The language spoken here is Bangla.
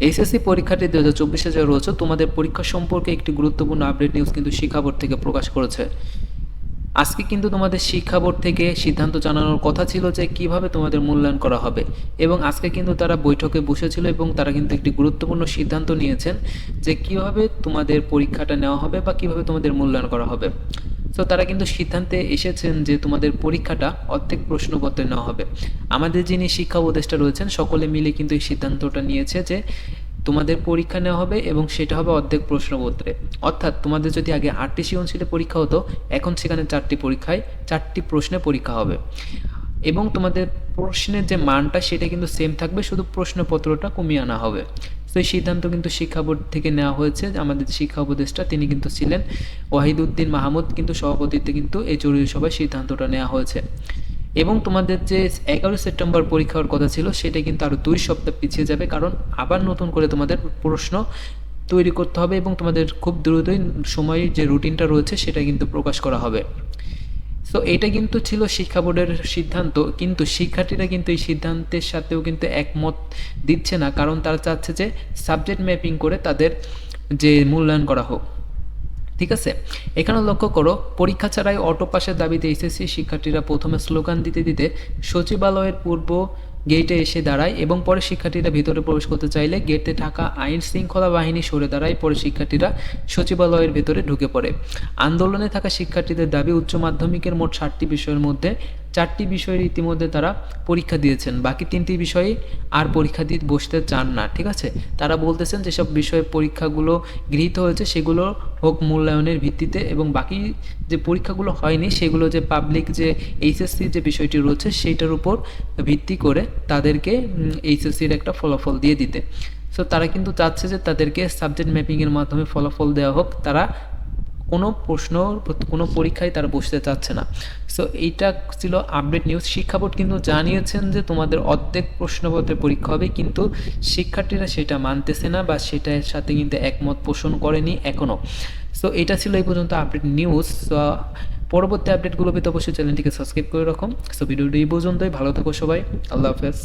এইচএসসি পরীক্ষাটি দু হাজার চব্বিশে যা রয়েছে, তোমাদের পরীক্ষা সম্পর্কে একটি গুরুত্বপূর্ণ আপডেট নিউজ কিন্তু শিক্ষা বোর্ড থেকে প্রকাশ করেছে। আজকে কিন্তু তোমাদের শিক্ষা বোর্ড থেকে সিদ্ধান্ত জানানোর কথা ছিল যে কীভাবে তোমাদের মূল্যায়ন করা হবে এবং আজকে কিন্তু তারা বৈঠকে বসেছিল এবং তারা কিন্তু একটি গুরুত্বপূর্ণ সিদ্ধান্ত নিয়েছেন যে কীভাবে তোমাদের পরীক্ষাটা নেওয়া হবে বা কীভাবে তোমাদের মূল্যায়ন করা হবে। তো তারা কিন্তু সিদ্ধান্তে এসেছেন যে তোমাদের পরীক্ষাটা অর্ধেক প্রশ্নপত্রে নেওয়া হবে। আমাদের যিনি শিক্ষা উপদেষ্টা রয়েছেন, সকলে মিলে কিন্তু এই সিদ্ধান্তটা নিয়েছে যে তোমাদের পরীক্ষা নেওয়া হবে এবং সেটা হবে অর্ধেক প্রশ্নপত্রে। অর্থাৎ তোমাদের যদি আগে আটটি সৃজনশীলে পরীক্ষা হতো, এখন সেখানে চারটি পরীক্ষায় চারটি প্রশ্নে পরীক্ষা হবে। এবং তোমাদের প্রশ্নের যে মানটা, সেটা কিন্তু সেম থাকবে, শুধু প্রশ্নপত্রটা কমিয়ে আনা হবে। তো এই সিদ্ধান্ত কিন্তু শিক্ষা বোর্ড থেকে নেওয়া হয়েছে। আমাদের শিক্ষা উপদেষ্টা, তিনি কিন্তু ছিলেন। ওয়াহিদুদ্দিন মাহমুদ কিন্তু সভাপতিত্বে কিন্তু এই জরুরি সভায় সিদ্ধান্তটা নেওয়া হয়েছে। এবং তোমাদের যে এগারোই সেপ্টেম্বর পরীক্ষার কথা ছিল, সেটা কিন্তু আরও দুই সপ্তাহ পিছিয়ে যাবে, কারণ আবার নতুন করে তোমাদের প্রশ্ন তৈরি করতে হবে এবং তোমাদের খুব দ্রুতই সময় যে রুটিনটা রয়েছে, সেটা কিন্তু প্রকাশ করা হবে। তো এটা কিন্তু ছিল শিক্ষা বোর্ডের সিদ্ধান্ত, কিন্তু শিক্ষার্থীরা কিন্তু এই সিদ্ধান্তের সাথেও কিন্তু একমত দিচ্ছে না, কারণ তারা চাচ্ছে যে সাবজেক্ট ম্যাপিং করে তাদের যে মূল্যায়ন করা হোক। ঠিক আছে? এখানে লক্ষ্য করো, পরীক্ষা ছাড়াই অটো পাশের দাবিতে এসএসসি শিক্ষার্থীরা প্রথমে স্লোগান দিতে দিতে সচিবালয়ের পূর্ব গেটে এসে দাঁড়ায় এবং পরে শিক্ষার্থীরা ভিতরে প্রবেশ করতে চাইলে গেটে থাকা আইন শৃঙ্খলা বাহিনী সরে দাঁড়ায়, পরে শিক্ষার্থীরা সচিবালয়ের ভেতরে ঢুকে পড়ে। আন্দোলনে থাকা শিক্ষার্থীদের দাবি, উচ্চ মাধ্যমিকের মোট ষাটটি বিষয়ের মধ্যে চারটি বিষয়ের ইতিমধ্যে তারা পরীক্ষা দিয়েছেন। বাকি তিনটি বিষয়ে আর পরীক্ষা দিয়ে বসতে চান না, ঠিক আছে? তারা বলতেছেন, যেসব বিষয়ে পরীক্ষাগুলো গৃহীত হয়েছে, সেগুলো হোক মূল্যায়নের ভিত্তিতে এবং বাকি যে পরীক্ষাগুলো হয়নি, সেগুলো যে পাবলিক যে এইচএসসির যে বিষয়টি রয়েছে, সেইটার উপর ভিত্তি করে তাদেরকে এইচএসসির একটা ফলাফল দিয়ে দিতে। সো তারা কিন্তু চাচ্ছে যে তাদেরকে সাবজেক্ট ম্যাপিংয়ের মাধ্যমে ফলাফল দেওয়া হোক। তারা কোনো প্রশ্ন, কোনো পরীক্ষায় তারা বসতে চাচ্ছে না। সো এইটা ছিল আপডেট নিউজ শিক্ষা বোর্ড কিন্তু জানিয়েছেন যে তোমাদের অর্ধেক প্রশ্নপত্রের পরীক্ষা হবে, কিন্তু শিক্ষার্থীরা সেটা মানতেছে না বা সেটার সাথে কিন্তু একমত পোষণ করেনি এখনও সো এটা ছিল এই পর্যন্ত আপডেট নিউজ পরবর্তী আপডেটগুলো পেতে অবশ্যই চ্যানেলটিকে সাবস্ক্রাইব করে রাখুন সো ভিডিওটি এই পর্যন্তই। ভালো থাকো সবাই। আল্লাহ হাফেজ।